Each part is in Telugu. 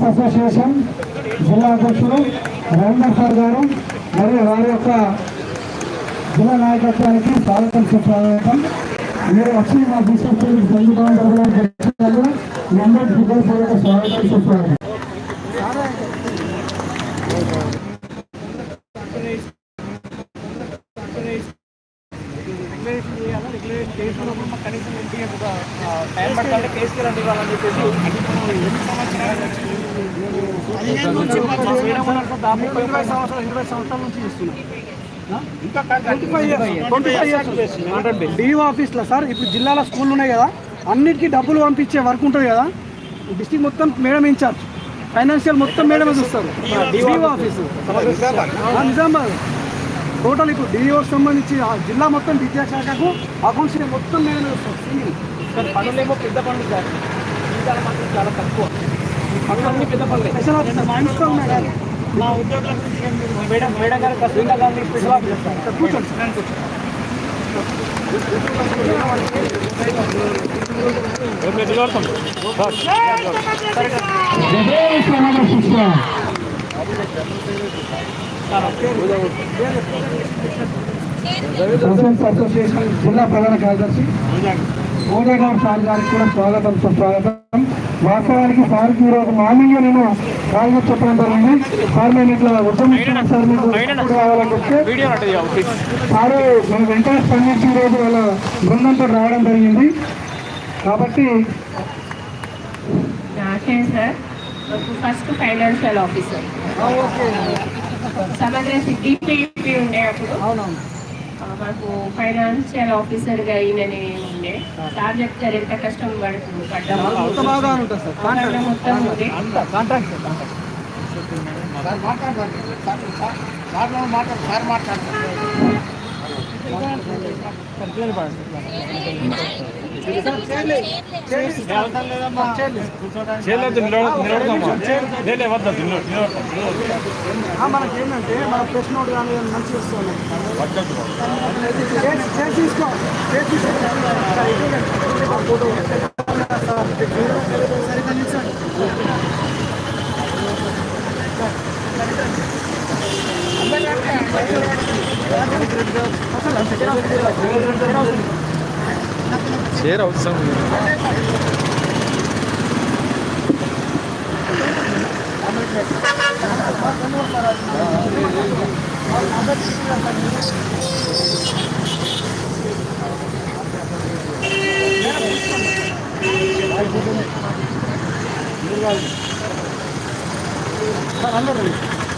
సర్పంచ్ అసోసియేషన్ జిల్లా అధ్యక్షుడు రవీందర్ సార్ గారు మరియు వారి యొక్క జిల్లా నాయకత్వానికి స్వాగతం సుస్వాగతం. మీరు వచ్చి మా తీసుకొచ్చి సంగీతం మీ అందరికీ స్వాగతం సుస్వాగతం. చేయాలా డిక్లరేషన్ చేసినప్పుడు మాకు కనీసం ఏంటి ఒక టైం పడుతుంటే కేసుకి రండి ఇవ్వాలని చెప్పేసి ఎన్ని సంవత్సరాలు దాదాపు ముప్పై ఇరవై సంవత్సరాలు ఇరవై సంవత్సరాల నుంచి చేస్తున్నాం ఇంకా twenty five years twenty five years DO ఆఫీస్లో సార్ ఇప్పుడు జిల్లాలో స్కూల్ ఉన్నాయి కదా అన్నిటికీ డబ్బులు పంపించే వర్క్ ఉంటుంది కదా డిస్టిక్ మొత్తం మేడం ఇన్ఛార్జ్ ఫైనాన్షియల్ మొత్తం మేడమే చూస్తారు డిఓ ఆఫీసు నిజామాబాద్ టోటల్ ఇప్పుడు డిఓకి సంబంధించి ఆ జిల్లా మొత్తం విద్యాశాఖకు అకౌంట్స్ మొత్తం చూస్తారు సింగిల్ సార్ పనులేమో పెద్ద పనులు సార్ జీతాలు మాత్రం చాలా తక్కువ ఈ పెద్ద పనులే మా ఇంట్లో ఉన్నాయి ఉద్యోగుల మేడం మేడం గారు గారిని సార్ కూర్చోండి సార్ అసోసియేషన్ జిల్లా ప్రధాన కార్యదర్శి మోడేగౌడ్ సార్ గారికి కూడా స్వాగతం సుస్వాగతం. వాస్తవానికి సార్కి ఈరోజు మార్నింగ్ నేను కాల్గా చెప్పడం జరిగింది. సార్ మేము ఇట్లా ఉద్యమిస్తున్నాం. సార్ మీకు చెప్తే సారు మేము వెంటనే స్పందించి ఈరోజు వాళ్ళ బృందంతో రావడం జరిగింది. కాబట్టి సార్ ఫస్ట్ ఫైనాన్షియల్ ఆఫీసర్ సమగ్ర ఉండే అప్పుడు మాకు ఫైనాన్షియల్ ఆఫీసర్గా ఈయననే ఉండే సార్ చెప్తారు ఎంత కష్టం పడుతుంది మొత్తం ఉంది సార్ మాట్లాడు చేయలేదు నిలబడదామా లేలే వద్ద మనకి ఏంటంటే మన ప్రెస్ నోట్ కానీ మంచి వస్తుంది చీర అవసరం సార్ అందరూ.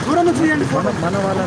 దూరం నుంచి మన వాళ్ళ